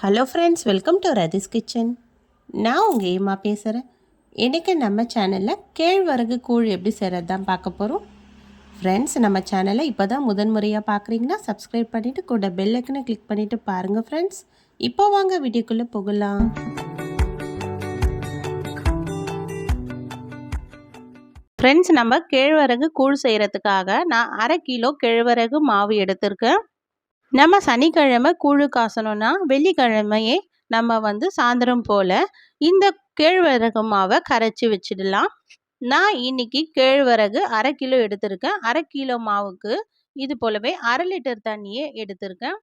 Hello friends welcome to Rathi's kitchen நான் உங்கள் ஏமா பேசுகிறேன் இன்றைக்கி நம்ம சேனலில் கேழ்வரகு கூழ் எப்படி செய்கிறது தான் பார்க்க போகிறோம் ஃப்ரெண்ட்ஸ் நம்ம சேனலை இப்போ தான் முதன்முறையாக பார்க்குறீங்கன்னா சப்ஸ்கிரைப் பண்ணிவிட்டு கூட பெல்லைக்கனை கிளிக் பண்ணிவிட்டு பாருங்கள் ஃப்ரெண்ட்ஸ் இப்போ வாங்க வீடியோக்குள்ளே போகலாம். ஃப்ரெண்ட்ஸ் நம்ம கேழ்வரகு கூழ் செய்கிறதுக்காக நான் அரை கிலோ கேழ்வரகு மாவு எடுத்திருக்கேன். நம்ம சனிக்கிழமை கூழு காசணும்னா வெள்ளிக்கிழமையே நம்ம வந்து சாயந்தரம் போல் இந்த கேழ்வரகு மாவை கரைச்சி வச்சிடலாம். நான் இன்னைக்கு கேழ்வரகு அரை கிலோ எடுத்திருக்கேன். அரை கிலோ மாவுக்கு இது போலவே அரை லிட்டர் தண்ணியை எடுத்திருக்கேன்.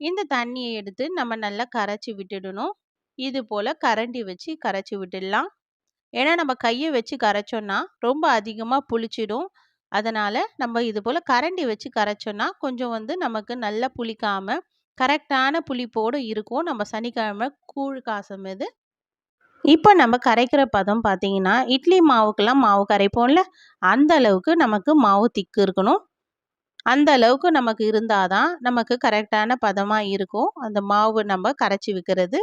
இந்த தண்ணியை எடுத்து நம்ம நல்லா கரைச்சி விட்டுடணும். இது போல் கரண்டி வச்சு கரைச்சி விட்டுடலாம். ஏன்னா நம்ம கையை வச்சு கரைச்சோன்னா ரொம்ப அதிகமாக புளிச்சிடும். அதனால் நம்ம இது போல் கரண்டி வச்சு கரைச்சோன்னா கொஞ்சம் வந்து நமக்கு நல்லா புளிக்காமல் கரெக்டான புளிப்போடு இருக்கும். நம்ம சனிக்கிழமை கூழ் காசும் இது இப்போ நம்ம கரைக்கிற பதம் பார்த்தீங்கன்னா இட்லி மாவுக்கெல்லாம் மாவு கரைப்போம்ல அந்த அளவுக்கு நமக்கு மாவு திக்கு இருக்கணும். அந்த அளவுக்கு நமக்கு இருந்தால் தான் நமக்கு கரெக்டான பதமாக இருக்கும். அந்த மாவு நம்ம கரைச்சி விற்கிறது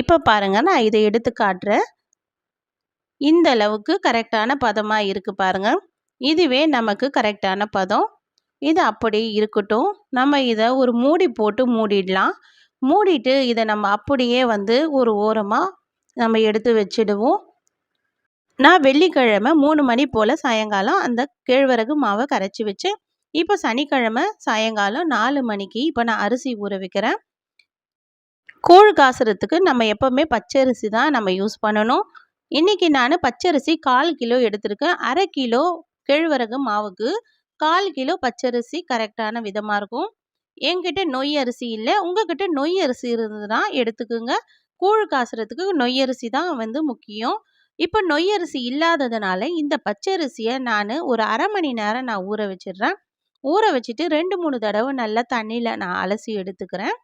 இப்போ பாருங்கள் நான் இதை எடுத்து காட்டுறேன். இந்த அளவுக்கு கரெக்டான பதமாக இருக்குது பாருங்கள் இதுவே நமக்கு கரெக்டான பதம். இது அப்படி இருக்கட்டும். நம்ம இதை ஒரு மூடி போட்டு மூடிடலாம். மூடிட்டு இதை நம்ம அப்படியே வந்து ஒரு ஓரமாக நம்ம எடுத்து வச்சிடுவோம். நான் வெள்ளிக்கிழமை மூணு மணி போல் சாயங்காலம் அந்த கேழ்வரகு மாவை கரைச்சி வச்சேன் இப்போ சனிக்கிழமை சாயங்காலம் நாலு மணிக்கு இப்போ நான் அரிசி ஊற வைக்கிறேன். கூழ் காசுறதுக்கு நம்ம எப்போவுமே பச்சரிசி தான் நம்ம யூஸ் பண்ணணும். இன்றைக்கி நான் பச்சரிசி கால் கிலோ எடுத்திருக்கேன். அரை கிலோ கேழ்வரகு மாவுக்கு கால் கிலோ பச்சரிசி கரெக்டான விதமாக இருக்கும். என்கிட்ட நொய் அரிசி இல்லை. உங்ககிட்ட நொய் அரிசி இருந்ததுன்னா எடுத்துக்கோங்க. கூழ் காசுறதுக்கு நொய் அரிசி தான் வந்து முக்கியம். இப்போ நொய் அரிசி இல்லாததுனால இந்த பச்சரிசியை நான் ஒரு அரை மணி நேரம் நான் ஊற வச்சிடுறேன். ஊற வச்சுட்டு ரெண்டு மூணு தடவை நல்லா தண்ணியில் நான் அலசி எடுத்துக்கிறேன்.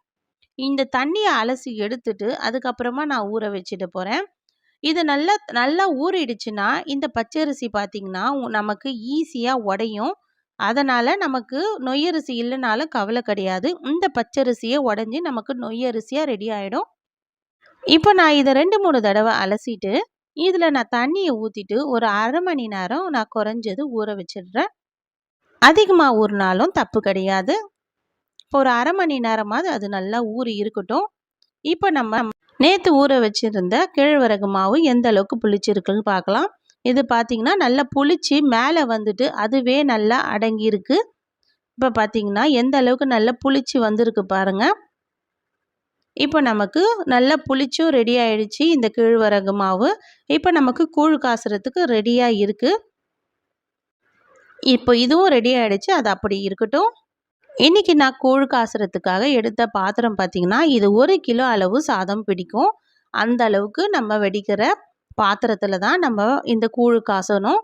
இந்த தண்ணியை அலசி எடுத்துட்டு அதுக்கப்புறமா நான் ஊற வச்சுட்டு போகிறேன் இது நல்லா நல்லா ஊறிடுச்சுன்னா இந்த பச்சரிசி பார்த்திங்கன்னா நமக்கு ஈஸியாக உடையும். அதனால் நமக்கு நொய்யரிசி இல்லைனாலும் கவலை கிடையாது. இந்த பச்சரிசியை உடஞ்சி நமக்கு நொய்யரிசியாக ரெடி ஆகிடும் இப்போ நான் இதை ரெண்டு மூணு தடவை அலசிட்டு இதில் நான் தண்ணியை ஊற்றிட்டு ஒரு அரை மணி நேரம் நான் குறைஞ்சது ஊற வச்சிடுறேன். அதிகமாக ஊறினாலும் தப்பு கிடையாது. இப்போ ஒரு அரை மணி நேரமாவது அது நல்லா ஊறி இருக்கட்டும். இப்போ நம்ம நேற்று ஊற வச்சுருந்த கேழ்வரகு மாவு எந்த அளவுக்கு புளிச்சிருக்குன்னு பார்க்கலாம் இது பார்த்திங்கன்னா நல்லா புளிச்சு மேலே வந்துட்டு அதுவே நல்லா அடங்கியிருக்கு. இப்போ பார்த்திங்கன்னா எந்த அளவுக்கு நல்லா புளிச்சு வந்திருக்கு பாருங்கள் இப்போ நமக்கு நல்லா புளிச்சும் ரெடி ஆகிடுச்சு இந்த கேழ்வரகு மாவு. இப்போ நமக்கு கூழ் காசுறதுக்கு ரெடியாக இருக்குது இப்போ இதுவும் ரெடி ஆகிடுச்சு அது அப்படி இருக்கட்டும். இன்றைக்கி நான் கூழ் காசுறதுக்காக எடுத்த பாத்திரம் பார்த்திங்கன்னா இது ஒரு கிலோ அளவு சாதம் பிடிக்கும். அந்த அளவுக்கு நம்ம வெடிக்கிற பாத்திரத்தில் தான் நம்ம இந்த கூழ் காசணும்.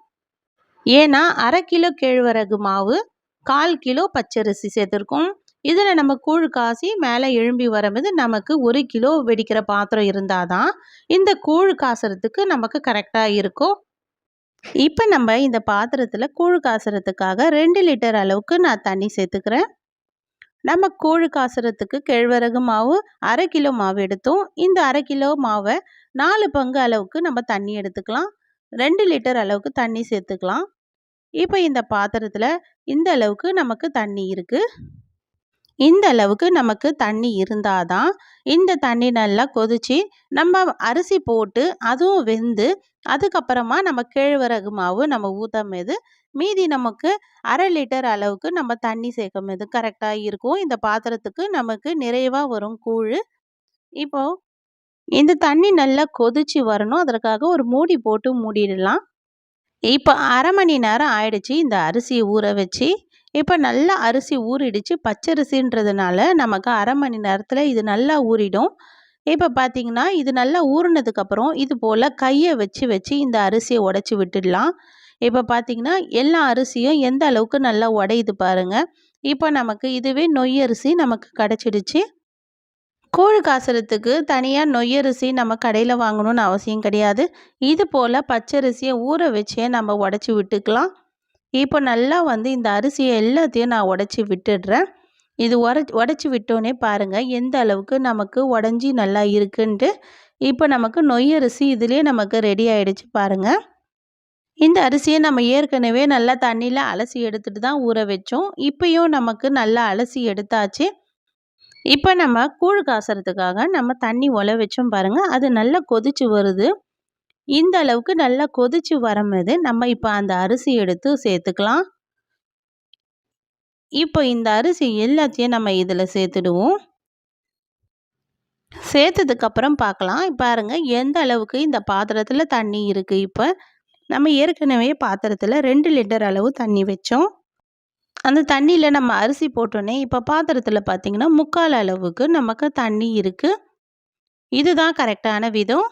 ஏன்னா அரை கிலோ கேழ்வரகு மாவு கால் கிலோ பச்சரிசி சேர்த்துருக்கோம். இதில் நம்ம கூழ் காசி மேலே எழும்பி வரும்போது நமக்கு ஒரு கிலோ வெடிக்கிற பாத்திரம் இருந்தால் தான் இந்த கூழ் காசுறதுக்கு நமக்கு கரெக்டாக இருக்கும். இப்போ நம்ம இந்த பாத்திரத்தில் கூழ் காசுறதுக்காக ரெண்டு லிட்டர் அளவுக்கு நான் தண்ணி சேர்த்துக்கிறேன். நம்ம கூழ் காசுறதுக்கு கேழ்வரகு மாவு அரை கிலோ மாவு எடுத்தோம். இந்த அரை கிலோ மாவை நாலு பங்கு அளவுக்கு நம்ம தண்ணி எடுத்துக்கலாம். ரெண்டு லிட்டர் அளவுக்கு தண்ணி சேர்த்துக்கலாம். இப்போ இந்த பாத்திரத்தில் இந்த அளவுக்கு நமக்கு தண்ணி இருக்குது இந்த அளவுக்கு நமக்கு தண்ணி இருந்தால் தான் இந்த தண்ணி நல்லா கொதித்து நம்ம அரிசி போட்டு அதுவும் வெந்து அதுக்கப்புறமா நம்ம கேழ்வரகு மாவு நம்ம ஊற்றும் மீது மீதி நமக்கு அரை லிட்டர் அளவுக்கு நம்ம தண்ணி சேர்க்கும் மீது கரெக்டாக இருக்கும். இந்த பாத்திரத்துக்கு நமக்கு நிறைவாக வரும் கூழ். இப்போது இந்த தண்ணி நல்லா கொதிச்சு வரணும். அதற்காக ஒரு மூடி போட்டு மூடிடலாம். இப்போ அரை மணி நேரம் ஆயிடுச்சு. இந்த அரிசியை ஊற வச்சு இப்போ நல்லா அரிசி ஊறிடுச்சு. பச்சரிசின்றதுனால நமக்கு அரை மணி நேரத்தில் இது நல்லா ஊறிடும். இப்போ பார்த்தீங்கன்னா இது நல்லா ஊறினதுக்கப்புறம் இது போல் கையை வச்சு வச்சு இந்த அரிசியை உடச்சி விட்டுடலாம். இப்போ பார்த்தீங்கன்னா எல்லா அரிசியும் எந்த அளவுக்கு நல்லா உடையுது பாருங்கள் இப்போ நமக்கு இதுவே நொய் அரிசி நமக்கு கிடச்சிடுச்சு. கூழ் காசுறதுக்கு தனியாக நொய்யரிசி நம்ம கடையில் வாங்கணும்னு அவசியம் கிடையாது. இது போல் பச்சரிசியை ஊற வச்சே நம்ம உடச்சி விட்டுக்கலாம். இப்போ நல்லா வந்து இந்த அரிசியை எல்லாத்தையும் நான் உடச்சி விட்டுடுறேன். இது உர உடச்சி விட்டோன்னே பாருங்கள் எந்த அளவுக்கு நமக்கு உடஞ்சி நல்லா இருக்குன்ட்டு. இப்போ நமக்கு நொய் அரிசி இதுலேயே நமக்கு ரெடி ஆகிடுச்சு பாருங்கள் இந்த அரிசியை நம்ம ஏற்கனவே நல்லா தண்ணியில் அலசி எடுத்துகிட்டு தான் ஊற வச்சோம். இப்போயும் நமக்கு நல்லா அலசி எடுத்தாச்சு. இப்போ நம்ம கூழ் காசுறதுக்காக நம்ம தண்ணி ஒல வச்சோம் பாருங்கள் அது நல்லா கொதிச்சு வருது. இந்த அளவுக்கு நல்லா கொதிச்சு வரும்போது நம்ம இப்போ அந்த அரிசி எடுத்து சேர்த்துக்கலாம். இப்போ இந்த அரிசி எல்லாத்தையும் நம்ம இதில் சேர்த்துடுவோம். சேர்த்ததுக்கப்புறம் பார்க்கலாம். பாருங்கள் எந்த அளவுக்கு இந்த பாத்திரத்தில் தண்ணி இருக்குது இப்போ? நம்ம ஏற்கனவே பாத்திரத்தில் ரெண்டு லிட்டர் அளவு தண்ணி வச்சோம். அந்த தண்ணியில் நம்ம அரிசி போட்டோன்னே இப்போ பாத்திரத்தில் பார்த்திங்கன்னா முக்கால் அளவுக்கு நமக்கு தண்ணி இருக்குது இதுதான் கரெக்டான விதம்.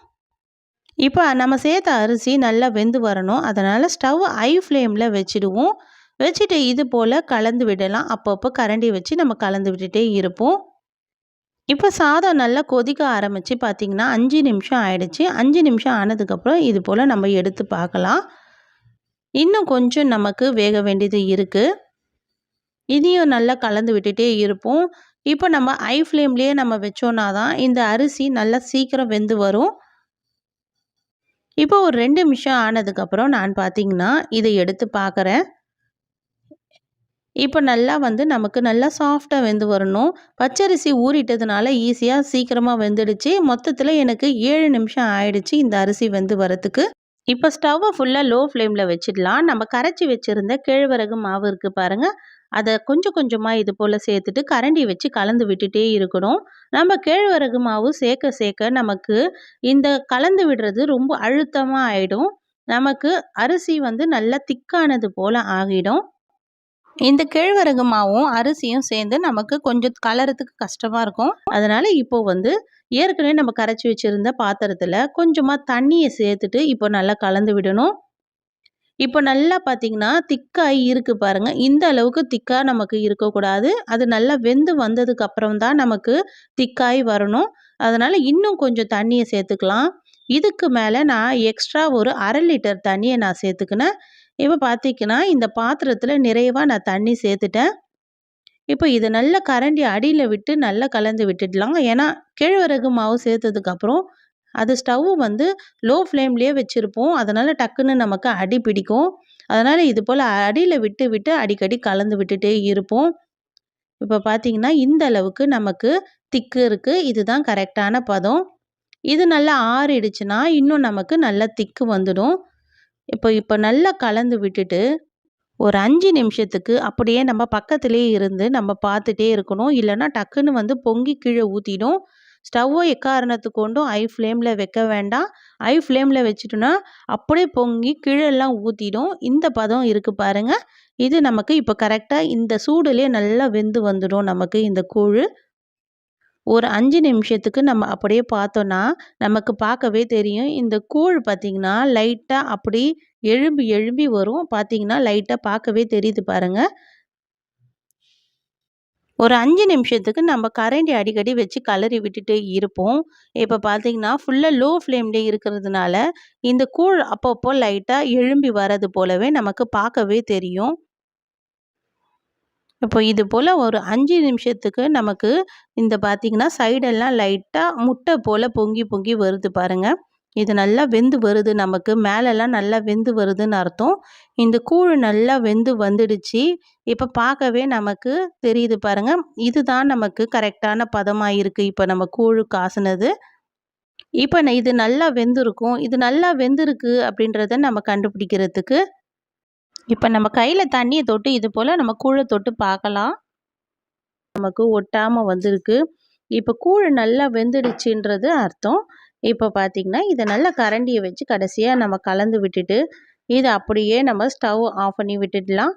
இப்போ நம்ம சேர்த்த அரிசி நல்லா வெந்து வரணும். அதனால் ஸ்டவ் ஐ ஃப்ளேமில் வச்சுடுவோம். வச்சுட்டு இது போல் கலந்து விடலாம். அப்பப்போ கரண்டி வச்சு நம்ம கலந்து விட்டுட்டே இருப்போம். இப்போ சாதம் நல்லா கொதிக்க ஆரம்பித்து பார்த்திங்கன்னா அஞ்சு நிமிஷம் ஆயிடுச்சு. அஞ்சு நிமிஷம் ஆனதுக்கப்புறம் இது போல் நம்ம எடுத்து பார்க்கலாம். இன்னும் கொஞ்சம் நமக்கு வேக வேண்டியது இருக்குது இதையும் நல்லா கலந்து விட்டுட்டே இருப்போம். இப்போ நம்ம ஐ ஃப்ளேம்லேயே நம்ம வச்சோன்னா தான் இந்த அரிசி நல்லா சீக்கிரம் வெந்து வரும். இப்போ ஒரு ரெண்டு நிமிஷம் ஆனதுக்கப்புறம் நான் பார்த்தீங்கன்னா இதை எடுத்து பார்க்குறேன் இப்போ நல்லா வந்து நமக்கு நல்லா சாஃப்டாக வெந்து வரணும். பச்சரிசி ஊறிட்டதுனால ஈஸியாக சீக்கிரமாக வெந்துடுச்சு. மொத்தத்தில் எனக்கு ஏழு நிமிஷம் ஆயிடுச்சு இந்த அரிசி வெந்து வரத்துக்கு. இப்போ ஸ்டவ்வை ஃபுல்லாக லோ ஃப்ளேமில் வச்சிடலாம். நம்ம கரைச்சி வச்சுருந்த கேழ்வரகு மாவு இருக்குது பாருங்கள் அதை கொஞ்சம் கொஞ்சமாக இது போல் சேர்த்துட்டு கரண்டி வச்சு கலந்து விட்டுட்டே இருக்கணும். நம்ம கேழ்வரகு மாவு சேர்க்க சேர்க்க நமக்கு இந்த கலந்து விடுறது ரொம்ப அழுத்தமாக ஆகிடும் நமக்கு அரிசி வந்து நல்லா திக்கானது போல் ஆகிடும். இந்த கேழ்வரகு மாவும் அரிசியும் சேர்ந்து நமக்கு கொஞ்சம் கலரத்துக்கு கஷ்டமாக இருக்கும். அதனால் இப்போ வந்து ஏற்கனவே நம்ம கரைச்சி வச்சுருந்த பாத்திரத்தில் கொஞ்சமாக தண்ணியை சேர்த்துட்டு இப்போ நல்லா கலந்து விடணும். இப்போ நல்லா பார்த்தீங்கன்னா திக்காகி இருக்குது பாருங்கள் இந்த அளவுக்கு திக்காக நமக்கு இருக்கக்கூடாது. அது நல்லா வெந்து வந்ததுக்கப்புறம் தான் நமக்கு திக்காய் வரணும். அதனால் இன்னும் கொஞ்சம் தண்ணியை சேர்த்துக்கலாம். இதுக்கு மேலே நான் எக்ஸ்ட்ரா ஒரு அரை லிட்டர் தண்ணியை நான் சேர்த்துக்கினேன். இப்போ பார்த்திங்கன்னா இந்த பாத்திரத்தில் நிறைவாக நான் தண்ணி சேர்த்துட்டேன். இப்போ இதை நல்லா கரண்டி அடியில் விட்டு நல்லா கலந்து விட்டுடலாம். ஏன்னா கேழ்வரகு மாவு சேர்த்ததுக்கப்புறம் அது ஸ்டவ் வந்து லோ ஃப்ளேம்லேயே வச்சுருப்போம். அதனால் டக்குன்னு நமக்கு அடி பிடிக்கும். அதனால் இது போல் அடியில் விட்டு விட்டு அடிக்கடி கலந்து விட்டுட்டே இருப்போம். இப்போ பார்த்திங்கன்னா இந்த அளவுக்கு நமக்கு திக்கு இருக்குது இதுதான் கரெக்டான பதம். இது நல்லா ஆறிடுச்சுன்னா இன்னும் நமக்கு நல்லா திக்கு வந்துடும். இப்போ இப்போ நல்லா கலந்து விட்டுட்டு ஒரு அஞ்சு நிமிஷத்துக்கு அப்படியே நம்ம பக்கத்துலேயே இருந்து நம்ம பார்த்துட்டே இருக்கணும். இல்லைன்னா டக்குன்னு வந்து பொங்கி கீழே ஊற்றிடும் ஸ்டவ்வை எக்காரணத்து கொண்டும் ஐ ஃப்ளேமில் வைக்க வேண்டாம். ஐ ஃப்ளேமில் வச்சுட்டோன்னா அப்படியே பொங்கி கீழெல்லாம் ஊற்றிடும் இந்த பதம் இருக்குது பாருங்கள் இது நமக்கு இப்போ கரெக்டாக இந்த சூடுலேயே நல்லா வெந்து வந்துடும் நமக்கு இந்த கூழ். ஒரு அஞ்சு நிமிஷத்துக்கு நம்ம அப்படியே பார்த்தோன்னா நமக்கு பார்க்கவே தெரியும். இந்த கூழ் பார்த்திங்கன்னா லைட்டாக அப்படி எழும்பி எழும்பி வரும். பார்த்திங்கன்னா லைட்டாக பார்க்கவே தெரியுது பாருங்கள் ஒரு அஞ்சு நிமிஷத்துக்கு நம்ம கரண்டி அடிக்கடி வச்சு கலரி விட்டுட்டு இருப்போம். இப்போ பார்த்தீங்கன்னா ஃபுல்லாக லோ ஃப்ளேம்லே இருக்கிறதுனால இந்த கூழ் அப்பப்போ லைட்டாக எழும்பி வர்றது போலவே நமக்கு பார்க்கவே தெரியும். இப்போ இது போல் ஒரு அஞ்சு நிமிஷத்துக்கு நமக்கு இந்த பார்த்திங்கன்னா சைடெல்லாம் லைட்டாக முட்டை போல் பொங்கி பொங்கி வருது பாருங்கள் இது நல்லா வெந்து வருது நமக்கு. மேலெல்லாம் நல்லா வெந்து வருதுன்னு அர்த்தம். இந்த கூழ் நல்லா வெந்து வந்துடுச்சு. இப்போ பார்க்கவே நமக்கு தெரியுது பாருங்கள் இதுதான் நமக்கு கரெக்டான பதமாக இருக்குது இப்போ நம்ம கூழ் காசுனது. இப்போ இது நல்லா வெந்திருக்கும். இது நல்லா வெந்திருக்கு அப்படின்றத நம்ம கண்டுபிடிக்கிறதுக்கு இப்போ நம்ம கையில் தண்ணியை தொட்டு இது போல் நம்ம கூழை தொட்டு பார்க்கலாம். நமக்கு ஒட்டாமல் வந்திருக்கு. இப்போ கூழ் நல்லா வெந்துடுச்சுன்றது அர்த்தம். இப்போ பார்த்திங்கன்னா இதை நல்லா கரண்டியை வச்சு கடைசியாக நம்ம கலந்து விட்டுட்டு இதை அப்படியே நம்ம ஸ்டவ் ஆஃப் பண்ணி விட்டுடலாம்.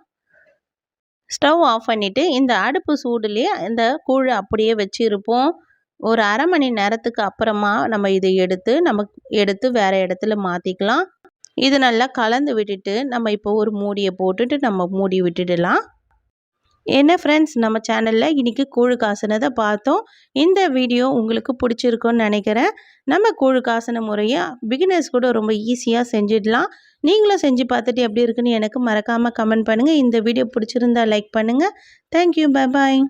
ஸ்டவ் ஆஃப் பண்ணிவிட்டு இந்த அடுப்பு சூடுலேயே இந்த கூழ் அப்படியே வச்சுருப்போம். ஒரு அரை மணி நேரத்துக்கு அப்புறமா நம்ம இதை எடுத்து நம்ம எடுத்து வேறு இடத்துல மாற்றிக்கலாம் இது நல்லா கலந்து விட்டுட்டு நம்ம இப்போ ஒரு மூடியை போட்டுட்டு நம்ம மூடி விட்டுடலாம். என்ன ஃப்ரெண்ட்ஸ் நம்ம சேனலில் இன்றைக்கி கூழு காசுனதை பார்த்தோம். இந்த வீடியோ உங்களுக்கு பிடிச்சிருக்குன்னு நினைக்கிறேன். நம்ம கூழு காசுன முறையை பிகினர்ஸ் கூட ரொம்ப ஈஸியாக செஞ்சிடலாம். நீங்களும் செஞ்சு பார்த்துட்டு எப்படி இருக்குன்னு எனக்கு மறக்காமல் கமெண்ட் பண்ணுங்கள் இந்த வீடியோ பிடிச்சிருந்தா லைக் பண்ணுங்கள் தேங்க்யூ பாய்